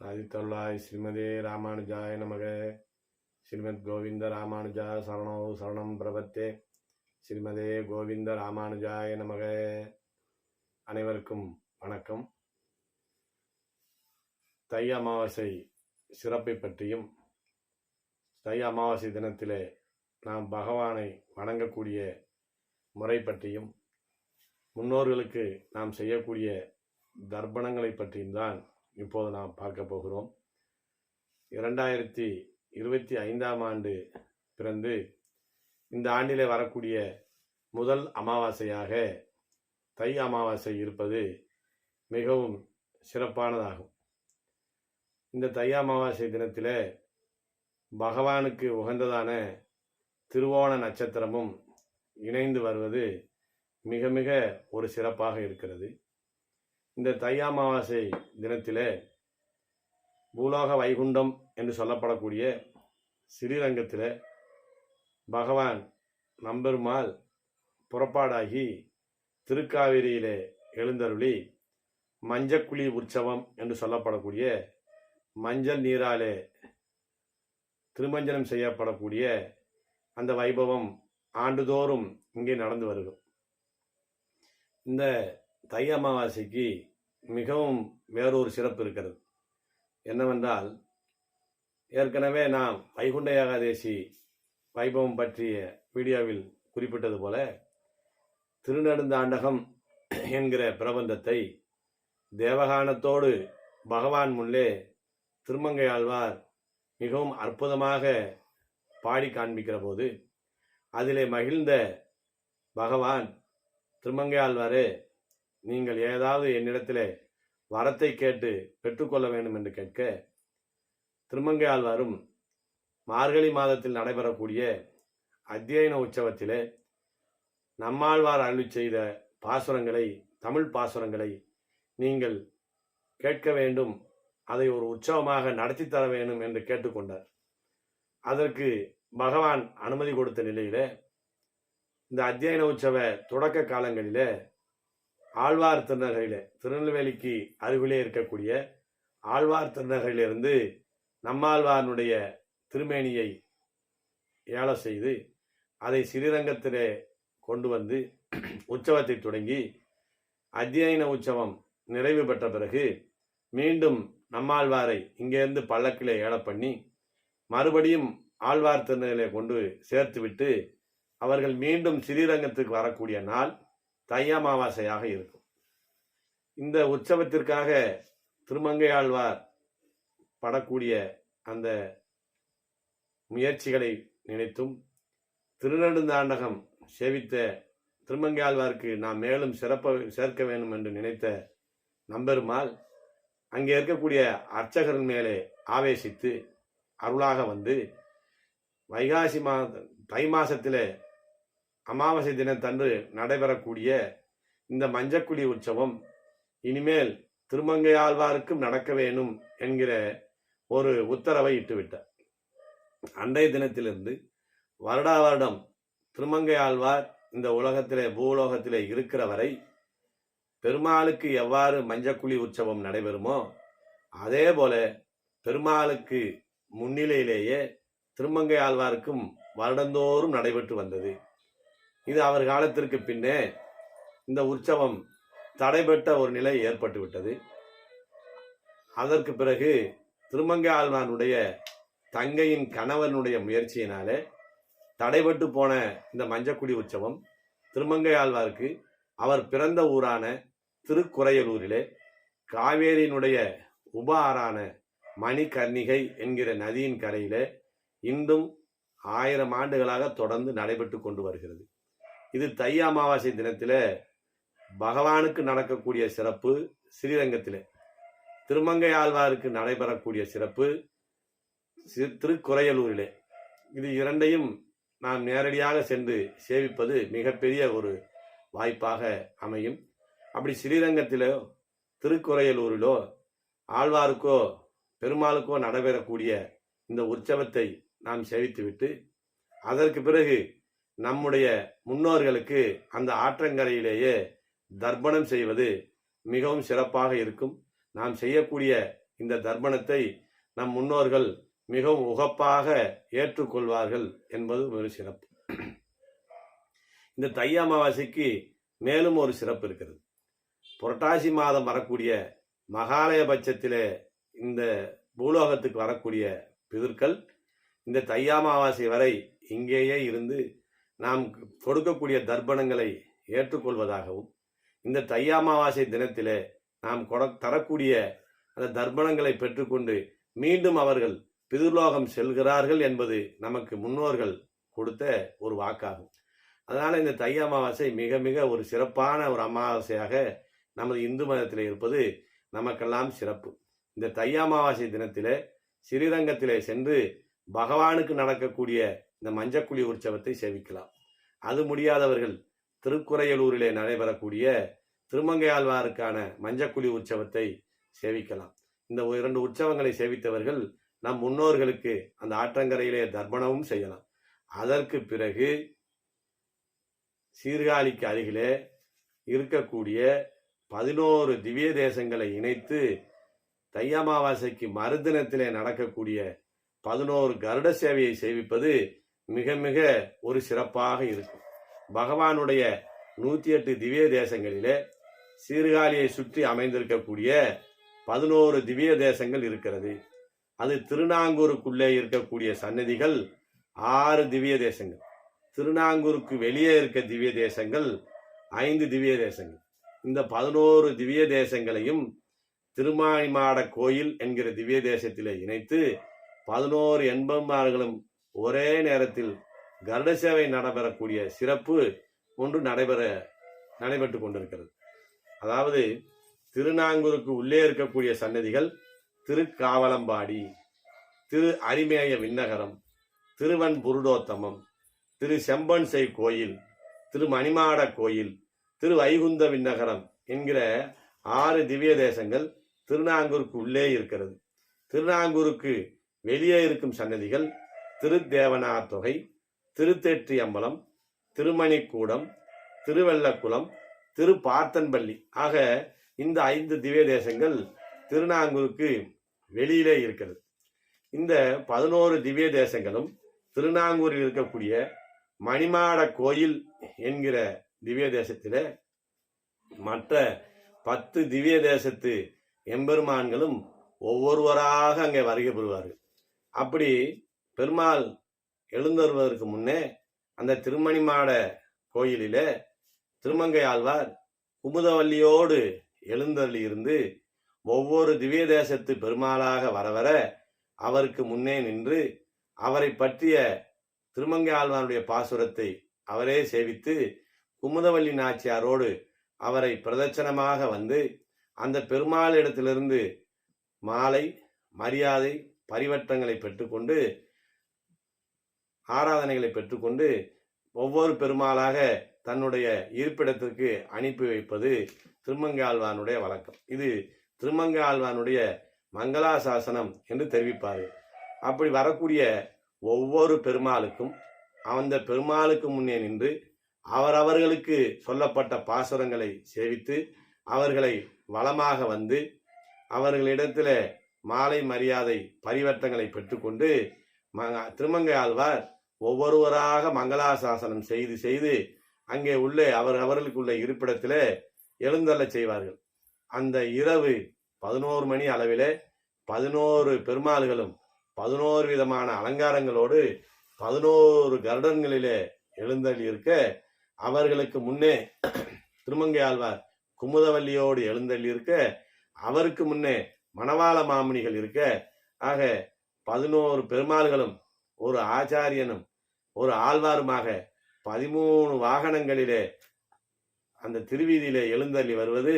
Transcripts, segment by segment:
சாதித்தருளாய் ஸ்ரீமதே ராமானுஜாய நமக. ஸ்ரீமத் கோவிந்த ராமானுஜா சரணோ சரணம் பிரபத்தே. ஸ்ரீமதே கோவிந்த ராமானுஜாய நமக. அனைவருக்கும் வணக்கம். தை அமாவாசை சிறப்பை பற்றியும் தை அமாவாசை தினத்திலே நாம் பகவானை வணங்கக்கூடிய முறை பற்றியும் முன்னோர்களுக்கு நாம் செய்யக்கூடிய தர்ப்பணங்களை பற்றியும் தான் இப்போது நாம் பார்க்க போகிறோம். இரண்டாயிரத்தி இருபத்தி ஐந்தாம் ஆண்டு பிறந்து இந்த ஆண்டிலே வரக்கூடிய முதல் அமாவாசையாக தை அமாவாசை இருப்பது மிகவும் சிறப்பானதாகும். இந்த தை அமாவாசை தினத்தில் பகவானுக்கு உகந்ததான திருவோண நட்சத்திரமும் இணைந்து வருவது மிக மிக ஒரு சிறப்பாக இருக்கிறது. இந்த தை அமாவாசை தினத்திலே பூலோக வைகுண்டம் என்று சொல்லப்படக்கூடிய ஸ்ரீரங்கத்தில் பகவான் நம்பெருமாள் புறப்பாடாகி திருக்காவேரியிலே எழுந்தருளி மஞ்சக்குழி உற்சவம் என்று சொல்லப்படக்கூடிய மஞ்சள் நீராலே திருமஞ்சனம் செய்யப்படக்கூடிய அந்த வைபவம் ஆண்டுதோறும் இங்கே நடந்து வருகும் இந்த தை அமாவாசைக்கு மிகவும் வேறொரு சிறப்பு இருக்கிறது. என்னவென்றால் ஏற்கனவே நாம் வைகுண்ட ஏகாதேசி வைபவம் பற்றிய வீடியோவில் குறிப்பிட்டது போல திருநெடுந்தாண்டகம் என்கிற பிரபந்தத்தை தேவகானத்தோடு பகவான் முன்னே திருமங்கை ஆழ்வார் மிகவும் அற்புதமாக பாடி காண்பிக்கிற போது அதிலே மகிழ்ந்த பகவான் திருமங்கை ஆழ்வாரே நீங்கள் ஏதாவது என்னிடத்திலே வரத்தை கேட்டு பெற்றுக்கொள்ள வேண்டும் என்று கேட்க திருமங்கை ஆழ்வாரும் மார்கழி மாதத்தில் நடைபெறக்கூடிய அத்தியன உற்சவத்திலே நம்மாழ்வார் அருளி செய்த பாசுரங்களை தமிழ் பாசுரங்களை நீங்கள் கேட்க வேண்டும். அதை ஒரு உற்சவமாக நடத்தி தர வேண்டும் என்று கேட்டுக்கொண்டார். அதற்கு பகவான் அனுமதி கொடுத்த நிலையில இந்த அத்தியன உற்சவ தொடக்க காலங்களிலே ஆழ்வார் திருநகரில் திருநெல்வேலிக்கு அருகிலே இருக்கக்கூடிய ஆழ்வார் திருநகரிலிருந்து நம்மாழ்வாரனுடைய திருமேனியை ஏல செய்து அதை ஸ்ரீரங்கத்திலே கொண்டு வந்து உற்சவத்தை தொடங்கி அத்தியன உற்சவம் நிறைவு பெற்ற பிறகு மீண்டும் நம்மாழ்வாரை இங்கேருந்து பல்லக்கிலே ஏல பண்ணி மறுபடியும் ஆழ்வார் திருநகரிலே கொண்டு சேர்த்துவிட்டு அவர்கள் மீண்டும் ஸ்ரீரங்கத்துக்கு வரக்கூடிய நாள் தை அமாவாசையாக இருக்கும். இந்த உற்சவத்திற்காக திருமங்கையாழ்வார் படக்கூடிய அந்த முயற்சிகளை நினைத்தும் திருநெடுந்தாண்டகம் சேவித்த திருமங்கையாழ்வாருக்கு நாம் மேலும் சிறப்ப சேர்க்க வேண்டும் என்று நினைத்த நம்பெருமாள் அங்கே இருக்கக்கூடிய அர்ச்சகரின் மேலே ஆவேசித்து அருளாக வந்து வைகாசி மாத தை மாசத்திலே அமாவாசை தினத்தன்று நடைபெறக்கூடிய இந்த மஞ்சக்குடி உற்சவம் இனிமேல் திருமங்கையாழ்வாருக்கும் நடக்க வேணும் என்கிற ஒரு உத்தரவை இட்டுவிட்டார். அன்றைய தினத்திலிருந்து வருடா வருடம் திருமங்கை ஆழ்வார் இந்த உலகத்திலே பூலோகத்திலே இருக்கிற வரை பெருமாளுக்கு எவ்வாறு மஞ்சக்குழி உற்சவம் நடைபெறுமோ அதே போல பெருமாளுக்கு முன்னிலையிலேயே திருமங்கை ஆழ்வாருக்கும் வருடந்தோறும் நடைபெற்று வந்தது. இது அவர் காலத்திற்கு பின்னே இந்த உற்சவம் தடைபட்ட ஒரு நிலை ஏற்பட்டுவிட்டது. அதற்கு பிறகு திருமங்கை ஆழ்வானுடைய தங்கையின் கணவனுடைய முயற்சியினாலே தடைபட்டு போன இந்த மஞ்சக்குடி உற்சவம் திருமங்கை ஆழ்வாருக்கு அவர் பிறந்த ஊரான திருக்குறையலூரிலே காவேரியினுடைய உப ஆறான மணிகர்ணிகை என்கிற நதியின் கரையிலே இன்றும் ஆயிரம் ஆண்டுகளாக தொடர்ந்து நடைபெற்று கொண்டு வருகிறது. இது தை அமாவாசை தினத்தில் பகவானுக்கு நடக்கக்கூடிய சிறப்பு ஸ்ரீரங்கத்தில். திருமங்கை ஆழ்வாருக்கு நடைபெறக்கூடிய சிறப்பு திருக்குறையலூரிலே. இது இரண்டையும் நாம் நேரடியாக சென்று சேவிப்பது மிகப்பெரிய ஒரு வாய்ப்பாக அமையும். அப்படி ஸ்ரீரங்கத்திலோ திருக்குறையலூரிலோ ஆழ்வாருக்கோ பெருமாளுக்கோ நடைபெறக்கூடிய இந்த உற்சவத்தை நாம் சேவித்துவிட்டு அதற்கு பிறகு நம்முடைய முன்னோர்களுக்கு அந்த ஆற்றங்கரையிலேயே தர்ப்பணம் செய்வது மிகவும் சிறப்பாக இருக்கும். நாம் செய்யக்கூடிய இந்த தர்ப்பணத்தை நம் முன்னோர்கள் மிகவும் உகப்பாக ஏற்றுக்கொள்வார்கள் என்பது ஒரு சிறப்பு. இந்த தை அமாவாசைக்கு மேலும் ஒரு சிறப்பு இருக்கிறது. புரட்டாசி மாதம் வரக்கூடிய மகாலய பட்சத்திலே இந்த பூலோகத்துக்கு வரக்கூடிய பிதர்கள் இந்த தை அமாவாசை வரை இங்கேயே இருந்து நாம் கொடுக்கக்கூடிய தர்ப்பணங்களை ஏற்றுக்கொள்வதாகவும் இந்த தையாமாவாசை தினத்திலே நாம் கொட- தரக்கூடிய அந்த தர்ப்பணங்களை பெற்றுக்கொண்டு மீண்டும் அவர்கள் பிதுர்லோகம் செல்கிறார்கள் என்பது நமக்கு முன்னோர்கள் கொடுத்த ஒரு வாக்காகும். அதனால் இந்த தை அமாவாசை மிக மிக ஒரு சிறப்பான ஒரு அமாவாசையாக நமது இந்து மதத்தில் இருப்பது நமக்கெல்லாம் சிறப்பு. இந்த தை அமாவாசை தினத்தில் ஸ்ரீரங்கத்திலே சென்று பகவானுக்கு நடக்கக்கூடிய இந்த மஞ்சக்குழி உற்சவத்தை சேவிக்கலாம் அது முடியாதவர்கள் திருக்குறையலூரிலே நடைபெறக்கூடிய திருமங்கையாழ்வாருக்கான மஞ்சக்குழி உற்சவத்தை சேவிக்கலாம் இந்த இரண்டு உற்சவங்களை சேவித்தவர்கள் நம் முன்னோர்களுக்கு அந்த ஆற்றங்கரையிலே தர்ப்பணமும் செய்யலாம். அதற்கு பிறகு சீர்காழிக்கு அருகிலே இருக்கக்கூடிய பதினோரு திவ்ய தேசங்களை இணைத்து தை அமாவாசைக்கு மறுதினத்திலே நடக்கக்கூடிய பதினோரு கருட சேவையை சேவிப்பது மிக மிக ஒரு சிறப்பாக இருக்கும். பகவானுடைய நூற்றி எட்டு திவ்ய தேசங்களிலே சீர்காழியை சுற்றி அமைந்திருக்கக்கூடிய பதினோரு திவ்ய தேசங்கள் இருக்கிறது. அது திருநாங்கூருக்குள்ளே இருக்கக்கூடிய சன்னதிகள் ஆறு திவ்ய தேசங்கள். திருநாங்கூருக்கு வெளியே இருக்க திவ்ய தேசங்கள் ஐந்து திவ்ய தேசங்கள். இந்த பதினோரு திவ்ய தேசங்களையும் திருமாணிமாட கோயில் என்கிற திவ்ய தேசத்திலே இணைத்து பதினோரு எண்பம்மார்களும் ஒரே நேரத்தில் கருட சேவை நடைபெறக்கூடிய சிறப்பு ஒன்று நடைபெற நடைபெற்று கொண்டிருக்கிறது. அதாவது திருநாங்கூருக்கு உள்ளே இருக்கக்கூடிய சன்னதிகள் திருக்காவலம்பாடி திரு அரிமேய விண்ணகரம் திருவன் புருடோத்தமம் திரு செம்பன்சை கோயில் திரு மணிமாட கோயில் திரு வைகுந்த விண்ணகரம் என்கிற ஆறு திவ்ய தேசங்கள் திருநாங்கூருக்கு உள்ளே இருக்கிறது. திருநாங்கூருக்கு வெளியே இருக்கும் சன்னதிகள் திருத்தேவனார் தொகை திருத்தேற்றி அம்பலம் திருமணிக்கூடம் திருவெள்ளக்குளம் திருப்பார்த்தன்பள்ளி ஆக இந்த ஐந்து திவ்ய தேசங்கள் திருநாங்கூருக்கு வெளியிலே இருக்கிறது. இந்த பதினோரு திவ்ய தேசங்களும் திருநாங்கூரில் இருக்கக்கூடிய மணிமாட கோயில் என்கிற திவ்ய தேசத்தில் மற்ற பத்து திவ்ய தேசத்து எம்பெருமான்களும் ஒவ்வொருவராக அங்கே வருகை பெறுவார்கள் அப்படி பெருமாள் எழுந்தருவதற்கு முன்னே அந்த திருமணிமாட கோயிலிலே திருமங்கை ஆழ்வார் குமுதவல்லியோடு எழுந்தருளி இருந்து ஒவ்வொரு திவ்ய தேசத்து பெருமாளாக வர வர அவருக்கு முன்னே நின்று அவரை பற்றிய திருமங்கை ஆழ்வாருடைய பாசுரத்தை அவரே சேவித்து குமுதவல்லி நாச்சியாரோடு அவரை பிரதட்சணமாக வந்து அந்த பெருமாள் இடத்திலிருந்து மாலை மரியாதை பரிவட்டங்களை பெற்றுக்கொண்டு ஆராதனைகளை பெற்றுக்கொண்டு ஒவ்வொரு பெருமாளாக தன்னுடைய இருப்பிடத்திற்கு அனுப்பி வைப்பது திருமங்கை ஆழ்வானுடைய வழக்கம். இது திருமங்கை ஆழ்வானுடைய மங்களாசாசனம் என்று தெரிவிப்பார் அப்படி வரக்கூடிய ஒவ்வொரு பெருமாளுக்கும் அந்த பெருமாளுக்கு முன்னே நின்று அவரவர்களுக்கு சொல்லப்பட்ட பாசுரங்களை சேவித்து அவர்களை வளமாக வந்து அவர்களிடத்தில் மாலை மரியாதை பரிவர்த்தங்களை பெற்றுக்கொண்டு ம- திருமங்கை ஆழ்வார் ஒவ்வொருவராக மங்களாசாசனம் செய்து செய்து அங்கே உள்ளே அவர் அவர்களுக்குள்ள இருப்பிடத்தில் எழுந்தள்ளச் செய்வார்கள். அந்த இரவு பதினோரு மணி அளவிலே பதினோரு பெருமாள்களும் பதினோரு விதமான அலங்காரங்களோடு பதினோரு கருடன்களிலே எழுந்தள்ளி இருக்க அவர்களுக்கு முன்னே திருமங்கை ஆழ்வார் குமுதவல்லியோடு எழுந்தள்ளி இருக்க அவருக்கு முன்னே மணவாள மாமுனிகள் இருக்க. ஆக பதினோரு பெருமாள்களும் ஒரு ஆச்சாரியனும் ஒரு ஆழ்வாருமாக பதிமூணு வாகனங்களிலே அந்த திருவீதியிலே எழுந்தள்ளி வருவது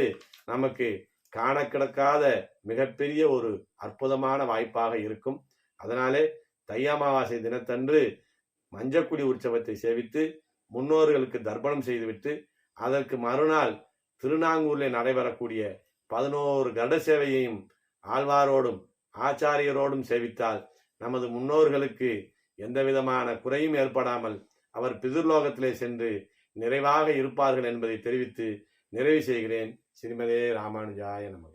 நமக்கு காண கிடக்காத மிகப்பெரிய ஒரு அற்புதமான வாய்ப்பாக இருக்கும். அதனாலே தை அமாவாசை தினத்தன்று மஞ்சக்குடி உற்சவத்தை சேவித்து முன்னோர்களுக்கு தர்ப்பணம் செய்துவிட்டு அதற்கு மறுநாள் திருநாங்கூரில் நடைபெறக்கூடிய பதினோரு கட சேவையையும் ஆழ்வாரோடும் ஆச்சாரியரோடும் சேவித்தால் நமது முன்னோர்களுக்கு எந்த விதமான குறையும் ஏற்படாமல் அவர் பிதுர்லோகத்திலே சென்று நிறைவாக இருப்பார்கள் என்பதை தெரிவித்து நிறைவு செய்கிறேன். ஸ்ரீமதே ராமானுஜாய நம